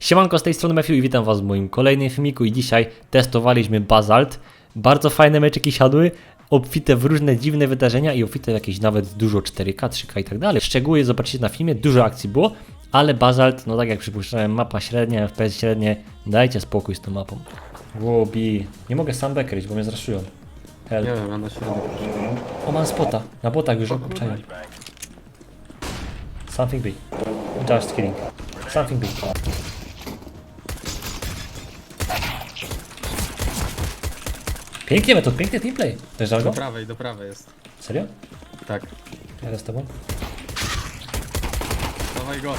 Siemanko, z tej strony Matthew i witam was w moim kolejnym filmiku i dzisiaj testowaliśmy Basalt. Bardzo fajne meczyki siadły, obfite w różne dziwne wydarzenia i obfite w jakieś nawet dużo 4K, 3K i tak dalej. Szczegóły zobaczycie na filmie, dużo akcji było, ale Basalt, no tak jak przypuszczałem, mapa średnia, FPS średnie, dajcie spokój z tą mapą. Łobi, nie mogę sam bekryć, bo mnie zraszują. Help. Nie wiem, ja na środek. O, mam spota, na botach już obczają. Something big. Just kidding. Something big. Pięknie metod, piękny teamplay. Dojeżdżasz Do go? prawej, do prawej jest. Serio? Tak. Jadę z tobą? Dawaj go.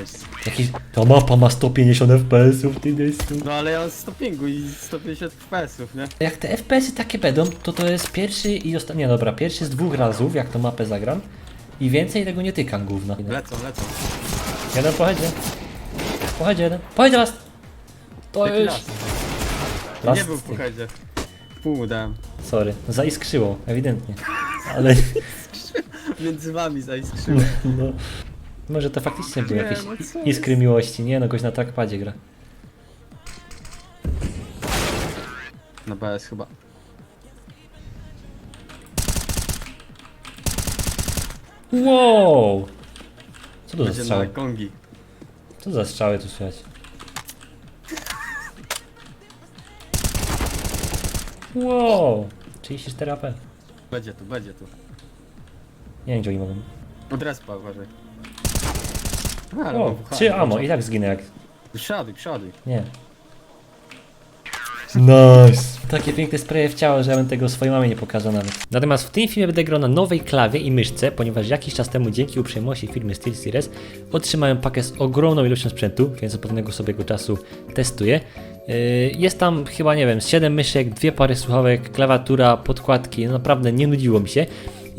Nice. Jaki... Ta mapa ma 150 FPS-ów, ty dysku. No ale ja mam 100 pingu i 150 FPS-ów, nie? Jak te FPS-y takie będą, to to jest pierwszy i ostatni, nie dobra, pierwszy z dwóch razów, jak tą mapę zagram. I więcej tego nie tykam, gówno. Lecą, lecą. Jeden pojedzie. Pojedzie jeden. Pojedzie raz. To Jaki już. raz? Last Nie był w pochedzie. Pół dałem. Sorry, zaiskrzyło, ewidentnie. Ale Między wami zaiskrzyło. no, może to faktycznie były jakieś no co iskry miłości. Nie no, goś na trackpadzie gra. Na BS chyba. Wow! Co to za Będzie na strzały? kongi. Co za strzały tu słychać? Wow! 34 AP. Będzie tu, będzie tu. Nie wiem gdzie oni mogą. Od respa uważaj. A, ale O, mam WH. 3 ammo i tak zginę jak... Siaduj, siaduj. Nie. Nice. Takie piękne spraye w ciało, że ja bym tego swojej mamie nie pokazał nawet. Natomiast w tym filmie będę grał na nowej klawie i myszce, ponieważ jakiś czas temu dzięki uprzejmości firmy SteelSeries otrzymałem pakiet z ogromną ilością sprzętu, więc od pewnego sobie go czasu testuję. Yy, Jest tam chyba, nie wiem, z 7 myszek, dwie pary słuchawek, klawiatura, podkładki, no naprawdę nie nudziło mi się.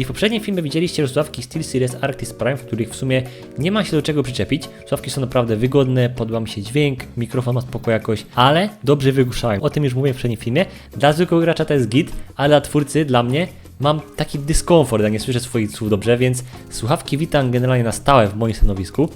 I w poprzednim filmie widzieliście już słuchawki SteelSeries Arctis Prime, w których w sumie nie ma się do czego przyczepić. Słuchawki są naprawdę wygodne, podoba mi się dźwięk, mikrofon ma spoko jakoś, ale dobrze wygłuszają. O tym już mówiłem w poprzednim filmie. Dla zwykłego gracza to jest git, ale dla twórcy, dla mnie mam taki dyskomfort, jak nie słyszę swoich słów dobrze, więc słuchawki witam generalnie na stałe w moim stanowisku,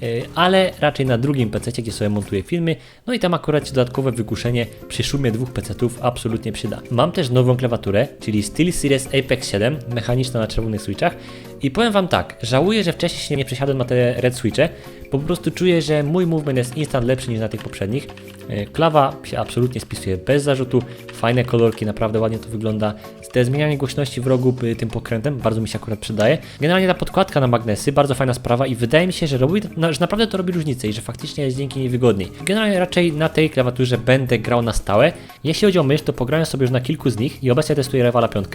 yy, ale raczej na drugim PC, gdzie sobie montuję filmy, no i tam akurat dodatkowe wygłuszenie przy szumie dwóch PC-ów absolutnie przyda. Mam też nową klawiaturę, czyli SteelSeries Apex 7, mechaniczna na czerwonych switchach i powiem Wam tak, żałuję, że wcześniej się nie przesiadłem na te red switche, bo po prostu czuję, że mój movement jest instant lepszy niż na tych poprzednich. Yy, Klawa się absolutnie spisuje bez zarzutu, fajne kolorki, naprawdę ładnie to wygląda. Te zmienianie głośności w rogu tym pokrętem bardzo mi się akurat przydaje. Generalnie ta podkładka na magnesy, bardzo fajna sprawa i wydaje mi się, że, robi, no, że naprawdę to robi różnicę i że faktycznie jest dzięki niej wygodniej. Generalnie raczej na tej klawiaturze będę grał na stałe. Jeśli chodzi o mysz, to pograłem sobie już na kilku z nich i obecnie testuję Revala 5,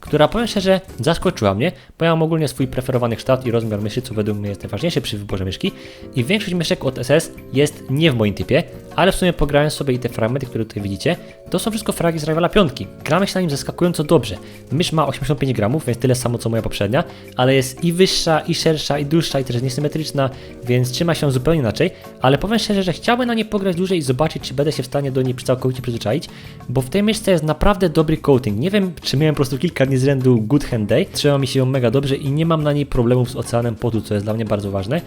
która powiem szczerze zaskoczyła mnie, bo ja mam ogólnie swój preferowany kształt i rozmiar myszy, co według mnie jest najważniejsze przy wyborze myszki. I większość myszek od SS jest nie w moim typie, ale w sumie pograłem sobie i te fragmenty, które tutaj widzicie, to są wszystko fragi z Rivala 5. Gramy się na nim zaskakująco dobrze. Mysz ma 85 gramów, więc tyle samo co moja poprzednia, ale jest i wyższa, i szersza, i dłuższa, i też niesymetryczna, więc trzyma się zupełnie inaczej, ale powiem szczerze, że chciałbym na nie pograć dłużej i zobaczyć, czy będę się w stanie do niej całkowicie przyzwyczaić, bo w tej myszce jest naprawdę dobry coating. Nie wiem, czy miałem po prostu kilka dni z rzędu good hand day, trzyma mi się ją mega dobrze i nie mam na niej problemów z oceanem potu, co jest dla mnie bardzo ważne.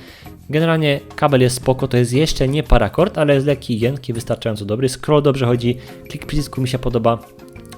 Generalnie kabel jest spoko, to jest jeszcze nie parakord, ale jest lekki i wystarczająco dobry. Scroll dobrze chodzi, klik przycisku mi się podoba.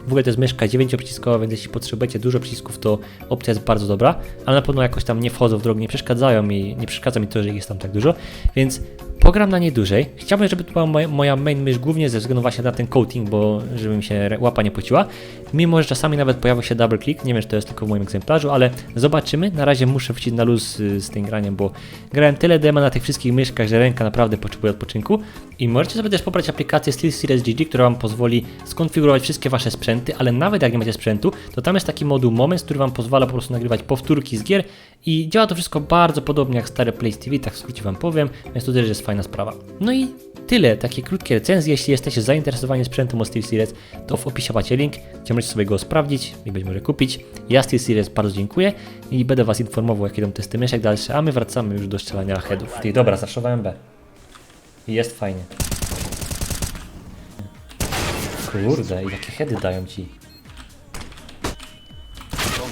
W ogóle to jest myszka 9-przyciskowa, więc jeśli potrzebujecie dużo przycisków, to opcja jest bardzo dobra, ale na pewno jakoś tam nie wchodzą w drogę, nie przeszkadzają mi, nie przeszkadza mi to, że ich jest tam tak dużo, więc pogram na niej dłużej. Chciałbym, żeby to była moja, main mysz głównie ze względu właśnie na ten coating, bo żeby mi się łapa nie pociła. Mimo, że czasami nawet pojawia się double click, nie wiem, czy to jest tylko w moim egzemplarzu, ale zobaczymy. Na razie muszę wrócić na luz y, z tym graniem, bo grałem tyle demo na tych wszystkich myszkach, że ręka naprawdę potrzebuje odpoczynku. I możecie sobie też pobrać aplikację SteelSeries GG, która Wam pozwoli skonfigurować wszystkie Wasze sprzęty, ale nawet jak nie macie sprzętu, to tam jest taki moduł Moments, który Wam pozwala po prostu nagrywać powtórki z gier i działa to wszystko bardzo podobnie jak stare Place TV, tak w skrócie Wam powiem, więc to też jest fajna sprawa. No i tyle, takie krótkie recenzje, jeśli jesteście zainteresowani sprzętem od SteelSeries, to w opisie macie link, gdzie możecie sobie go sprawdzić i być może kupić. Ja SteelSeries bardzo dziękuję i będę Was informował, jakie idą testy myszek dalsze, a my wracamy już do strzelania headów. Ty, dobra, zaszowałem B. I jest fajnie. Kurde, jakie heady dają ci.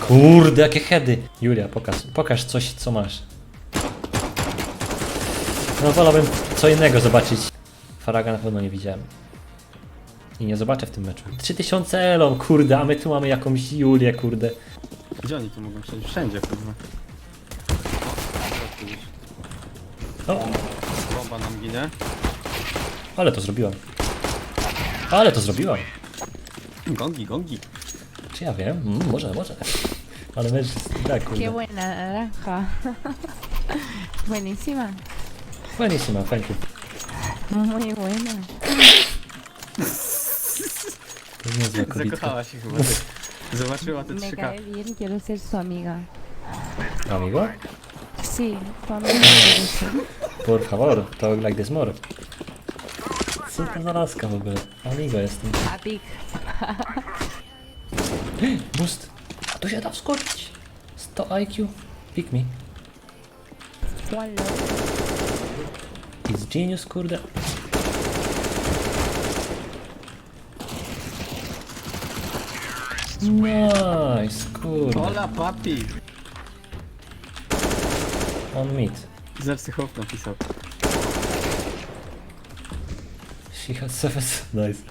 Kurde, jakie heady. Julia, pokaż, pokaż coś, co masz. No wolałbym co innego zobaczyć. Faraga na pewno nie widziałem. I nie zobaczę w tym meczu. 3000 elon, kurde, a my tu mamy jakąś Julię, kurde. Gdzie oni tu mogą przejść? Wszędzie, kurwa. O, Bomba nam ginie. ale to zrobiłam. Ale to zrobiłam. Gongi, gongi. Czy ja wiem? Mm, może, może. Ale mecz, tak, Qué kurde. buena naranja. Buenísima. Buenísima, thank you. Muy buena. To jest niezła kobitka. Zakochała się chyba. tak. Zobaczyła te Me 3K. cae bien, quiero ser su amiga. Amigo? Sí, su amiga. Por favor, talk like this more. Co to za laska w ogóle? Amigo jestem. Papi. Boost! A tu się da wskoczyć! 100 IQ. Pick me. One love. It's genius, kurde. Nice, kurde. Hola, papi! On mid. Zepsy chłop napisał. She has seven... Nice.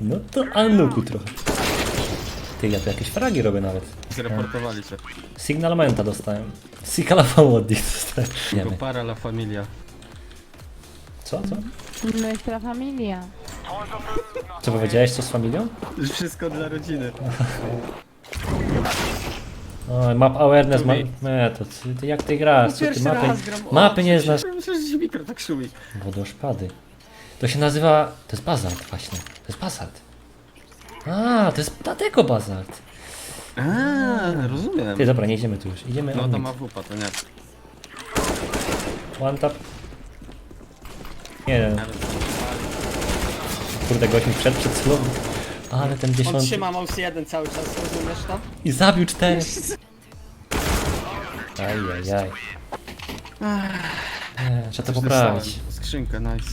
No to Anuku trochę. Ty, ja tu jakieś fragi robię nawet. Zreportowali cię. Signalmenta dostałem. Signalafał od nich dostałem. Tylko Wiemy. para la familia. Co, co? Nuestra familia. Co powiedziałeś, co z familią? Wszystko dla rodziny. O, map awareness, ma... Lubię. metod. Ty, ty jak ty grasz? Co ty mapy. O, mapy nie znasz? Myślę, że ci mikro tak szumi. Wodoszpady. To się nazywa... To jest bazalt właśnie. To jest bazalt. A, to jest dlatego bazalt. A, rozumiem. Ty, dobra, nie idziemy tu już. Idziemy No on to mid. ma wupa, to nie. One tap. Nie, kurde, gość mi przed przed celownik. Ale ten On dziesiąty... trzyma mouse jeden cały czas, rozumiesz to? I zabił cztery. Ajajaj. Nie, trzeba to Coś poprawić. dostałem. Skrzynkę, nice.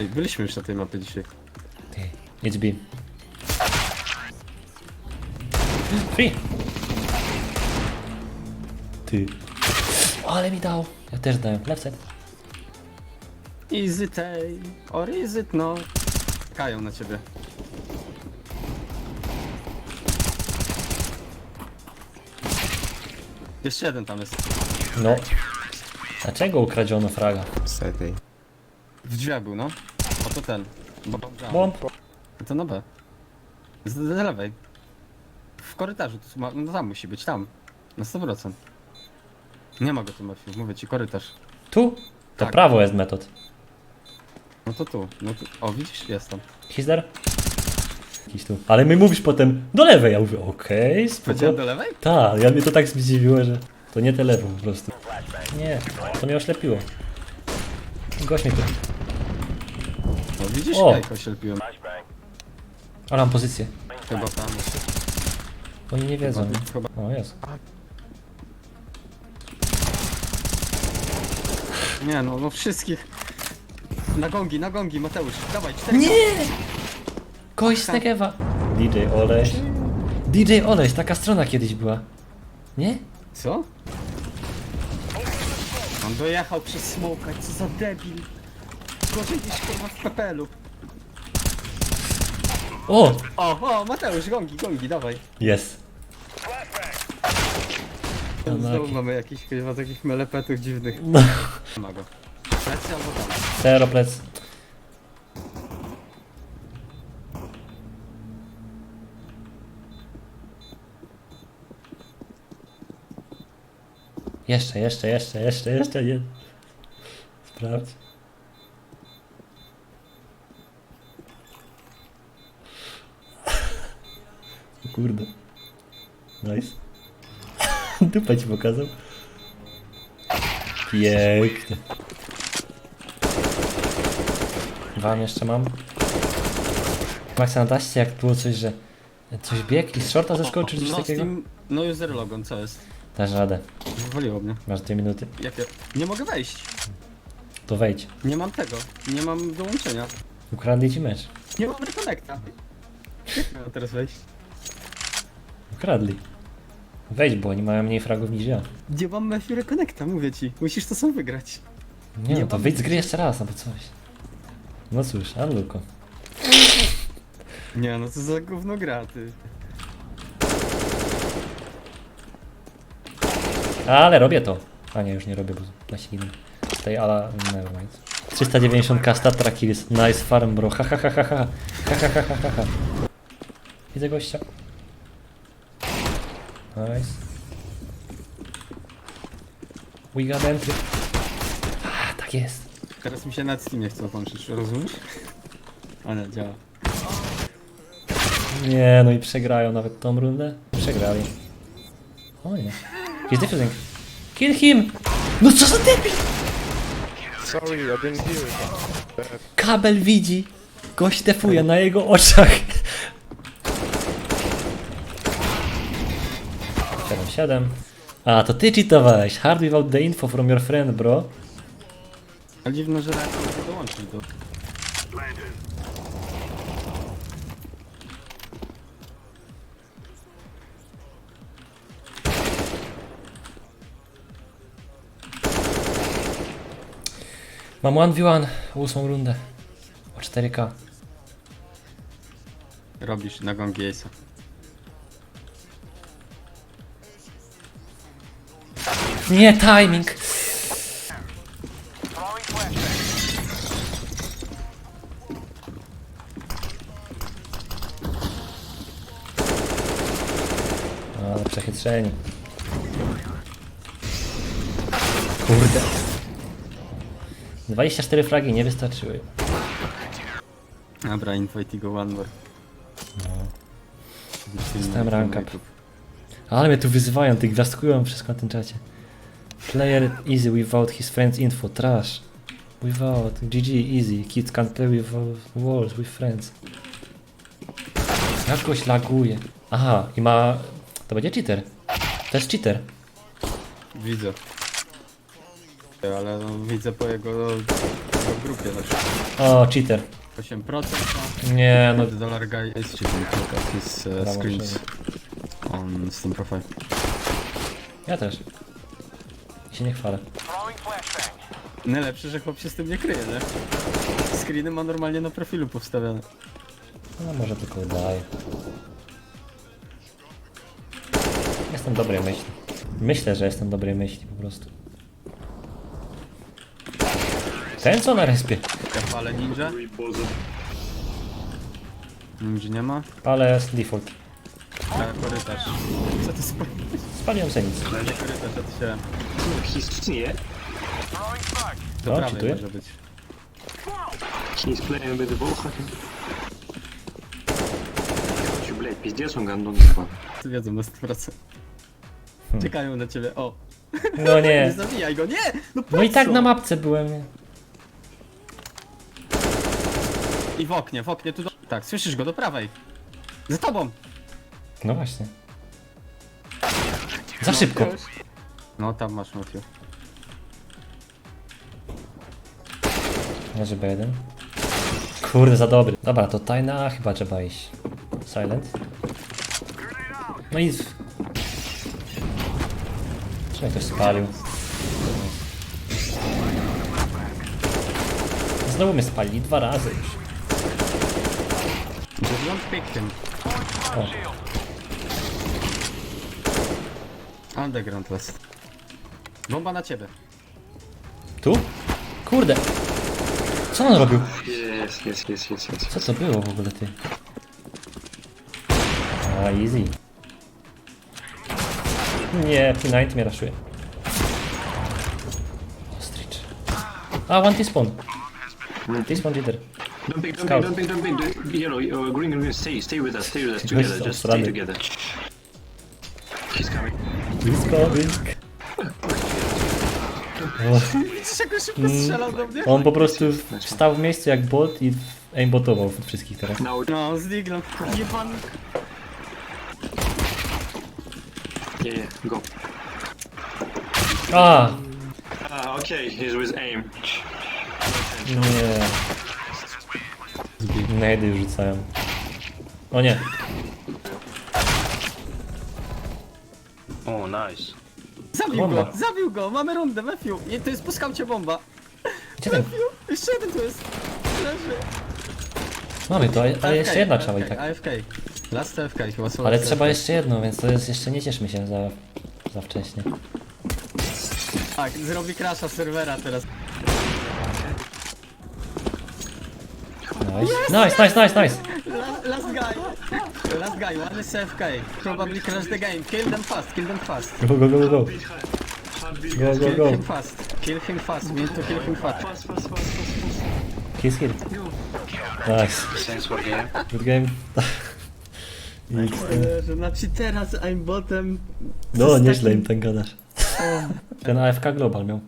Ej, byliśmy już na tej mapie dzisiaj. Ty, Idź B. Free! Ty. Ale mi dał. Ja też dałem. Left side. Is it a... Or is it no? Kają na ciebie. Jeszcze jeden tam jest. No. Dlaczego ukradziono fraga? Niestety. W drzwiach był, no. Oto ten. Bo, Bomb. To na B. Z, z lewej. W korytarzu. Tu ma, no tam musi być, tam. Na 100%. Nie ma go tu, Matthew. Mówię ci, korytarz. Tu? To Tak. prawo jest metod. No to tu. No tu. O, widzisz? Jest tam. He's there? Jakiś tu. Ale my mówisz potem do lewej. Ja mówię, okej, spoko. Powiedziałem do lewej? Tak, ja mnie to tak zdziwiło, że to nie te lewo po prostu. Nie, to mnie oślepiło. Gość mnie tu. No widzisz? O. Jajko się lepiłem. Ale mam pozycję. Chyba tam. Oni nie wiedzą. Chyba. O, jest. Nie no, no wszystkich. Na gongi, na gongi, Mateusz. Dawaj, cztery. Nie! Kość z Negewa. DJ Oleś. DJ Oleś, taka strona kiedyś była. Nie? Co? On dojechał przez smoka, co za debil. Gorzej niż kurwa w pepelu. O! O, o, Mateusz, gongi, gongi, dawaj. Jest. Znowu Kanaki. mamy jakiś chyba takich melepetów dziwnych. No. Ma go. Lecę albo tam. Zero plec. Jeszcze, jeszcze, jeszcze, jeszcze, jeszcze nie. Sprawdź. Kurde. Nice. Dupę ci pokazał. Pięknie. Wam jeszcze mam. Maxa na taście, jak było coś, że coś bieg i z shorta zeskoczył, czy coś no, takiego? No user logon, co jest? Dasz radę. Wywaliło mnie. Masz dwie minuty. Nie mogę wejść. To wejdź. Nie mam tego. Nie mam dołączenia. Ukradli ci mecz. Nie mam rekonekta. Jak teraz wejść? Ukradli. Wejdź, bo oni mają mniej fragów niż ja. Gdzie mam Matthew Reconnecta, mówię ci. Musisz to sam wygrać. Nie, Nie no to mam- wyjdź z gry jeszcze raz, albo coś. No cóż, Unluko. Nie, no co za gówno gra, ty. Ale robię to. A nie, już nie robię, bo właśnie inny. Z tej ala... Nevermind. 390k statra kills. Nice farm, bro. Ha ha ha ha ha. Ha ha ha ha ha ha. Widzę gościa. Nice. We got entry. A, tak jest. Teraz mi się na Steamie chcą włączyć, rozumiesz? A nie, działa. Nie, no i przegrają nawet tą rundę. Przegrali. O nie. He's defusing. Kill him! No co za debil! Sorry, I didn't hear it. Kabel widzi. Gość defuje na jego oczach. 7-7. A, to ty cheatowałeś. Hard without the info from your friend, bro. Ale dziwne, że reaktor nie dołączył do... Mam 1v1, ósmą rundę. O 4k. Robisz na gongi Ace'a. Nie, timing. Ale przechytrzeni. Kurde. 24 fragi nie wystarczyły. Dobra, invite go one more. Dostałem rank up. Ale mnie tu wyzywają, ty gwiazdkują wszystko na tym czacie. Player easy without his friends info, trash. Without, GG, easy, kids can't play with walls, with friends. Jakoś laguje. Aha, i ma... To będzie cheater. To jest cheater. Widzę. Ale no, widzę po jego, jego grupie na przykład. O, cheater. 8%. Nie, no... No, the dollar guy is cheating. Look at his uh, Brawo, screens on Steam profile. Ja też. Się nie chwalę. Najlepsze, że chłop się z tym nie kryje, nie? Screeny ma normalnie na profilu powstawione. No może tylko udaje. Jestem dobrej myśli. Myślę, że jestem dobrej myśli po prostu. Ten co na respie? Kapale ninja? Ninja nie ma? Ale jest default A korytarz. Co to sp... Spaliłem sobie nic. Nie korytarz, a to się... He's here. Do O, prawej czytuję? może być. He's playing with the bullfucking. Короче, блядь, пиздец, он гандон ебаный. Ty wiedzą na 100%. Czekają na ciebie. O! No Nie nie. zabijaj go, nie! No, po No i tak co? na mapce byłem. nie? I w oknie, w oknie tu do... Tak, słyszysz go do prawej. Za tobą! No właśnie. Za szybko. No tam masz Matthew. Leży B1. Kurde, za dobry. Dobra, to tajna chyba trzeba iść. Silent. No i... Czy ktoś spalił? Znowu mnie spalili dwa razy już. Don't pick him. O, Underground West. Bomba na ciebie. tu? Kurde! Co on robił? Yes, yes, yes, yes, yes. Co to było w ogóle ty? A, easy. Nie, P90 mnie raszuje. Ostrich. A, one T-spawn. T-spawn leader. Don't pick, don't Scout. don't pick. don't- Yellow, uh, green, green, green, stay, stay with us, stay with us Gość together, just stay together. He's coming. Blisko, blisko. O, Widzisz jak on szybko strzelał do mnie? on po prostu stał w miejscu jak Bolt i aimbotował wszystkich teraz. No, z Diglem. Jeban. yeah, yeah, go. A! Ah, okay, he's with aim. Nie. Nedy rzucają. O nie. Nice. Zabił Bomba. go, zabił go, mamy rundę, Matthew. Nie, to jest po skaucie bomba. Gdzie ten? Matthew, jeszcze jeden tu jest. Leży. Mamy to, ale AFK, jeszcze jedna trzeba i AFK, tak. AFK. Last AFK chyba słowo Ale trzeba jeszcze jedną, więc to jest jeszcze nie cieszmy się za, za wcześnie. Tak, zrobi crasha serwera teraz. Nice, nice, nice, nice, nice. Last, last guy. Last guy, one is AFK. Probably crash the game. Kill them fast, kill them fast. Go, go, go, go, go. Go, go, Kill go. him fast. Kill him fast. We need to kill him fast. Fast, fast, fast, fast, fast. Kiss hit. Nice. Thanks for game. Good game. I, Eee, Że znaczy teraz I'm botem. no, nieźle im ten gadasz. Ten AFK Global miał.